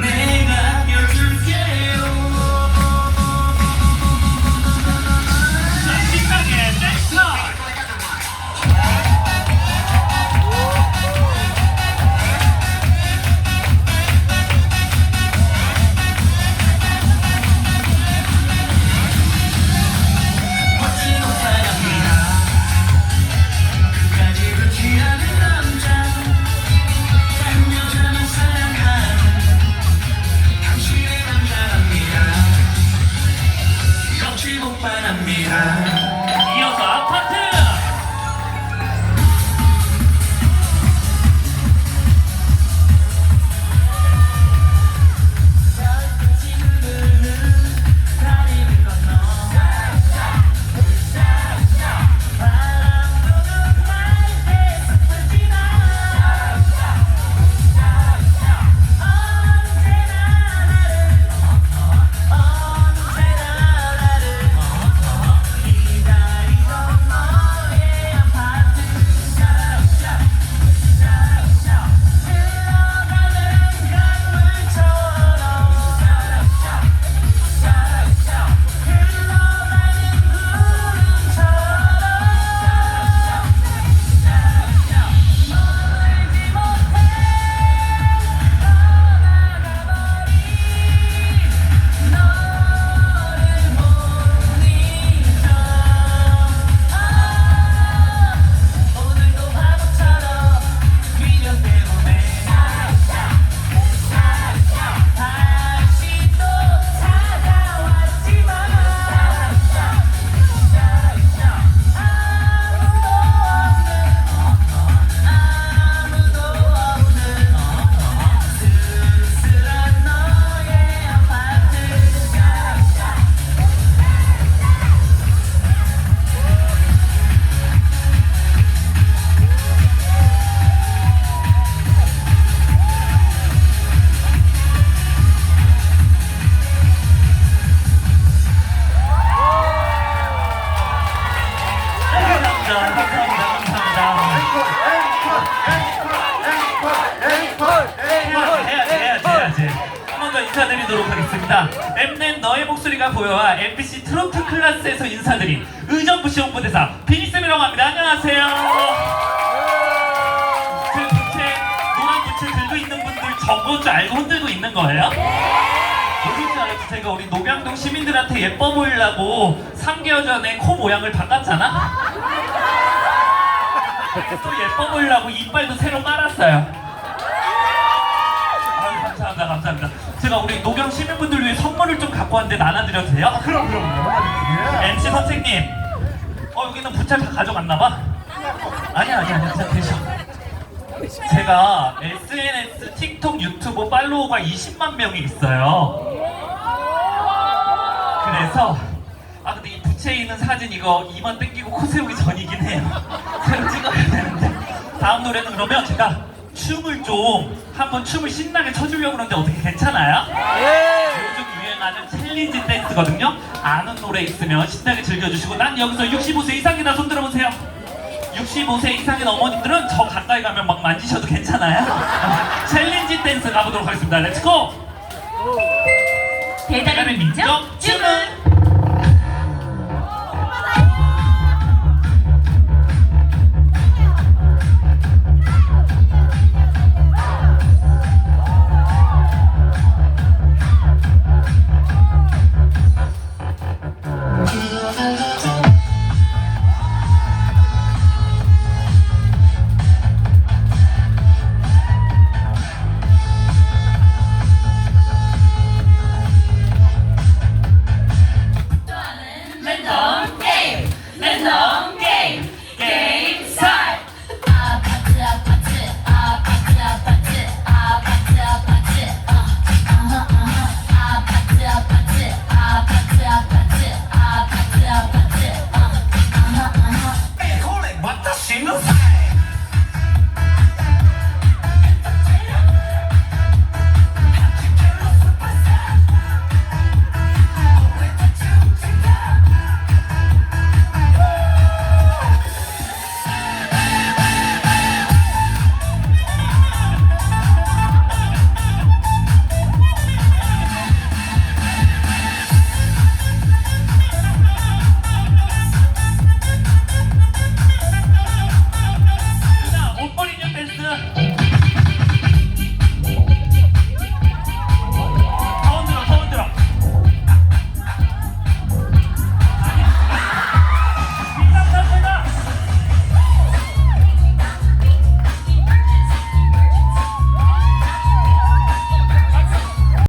내 한번 더 인사드리도록 하겠습니다. 엠넷 너의 목소리가 보여와 MBC 트로트 클래스에서 인사드린 의정부시 홍보대사 비니쌤이라고 합니다. 안녕하세요. 그 부채, 노란 부채 들고 있는 분들 저건 줄 알고 흔들고 있는 거예요? 네. 모르지 않아도 제가 우리 노량동 시민들한테 예뻐 보이려고 3개월 전에 코 모양을 바꿨잖아? 또 예뻐 보이려고 이빨도 새로 깔았어요. 감사합니다, 감사합니다. 제가 우리 녹양 시민분들 위해 선물을 좀 갖고 왔는데 나눠드려도 돼요? 그럼 그럼요. 예. MC 선생님, 어 여기는 부채 다 가져갔나봐? 아니야, 아니야, 아니야, 되셔. 제가 SNS, 틱톡, 유튜브 팔로워가 20만 명이 있어요. 그래서 아 근데 이 부채에 있는 사진 이거 이만 땡기고 코 세우기 전이긴 해요. 새로 찍어야 되는데 다음 노래는 그러면 제가 춤을 좀 한번 춤을 신나게 춰주려고 그러는데 어떻게 괜찮아요? 요즘 유행하는 챌린지 댄스거든요. 아는 노래 있으면 신나게 즐겨주시고 난 여기서 65세 이상이다 손 들어보세요. 65세 이상인 어머님들은 저 가까이 가면 막 만지셔도 괜찮아요. 챌린지 댄스 가보도록 하겠습니다. 렛츠고! 배달의 민족 춤은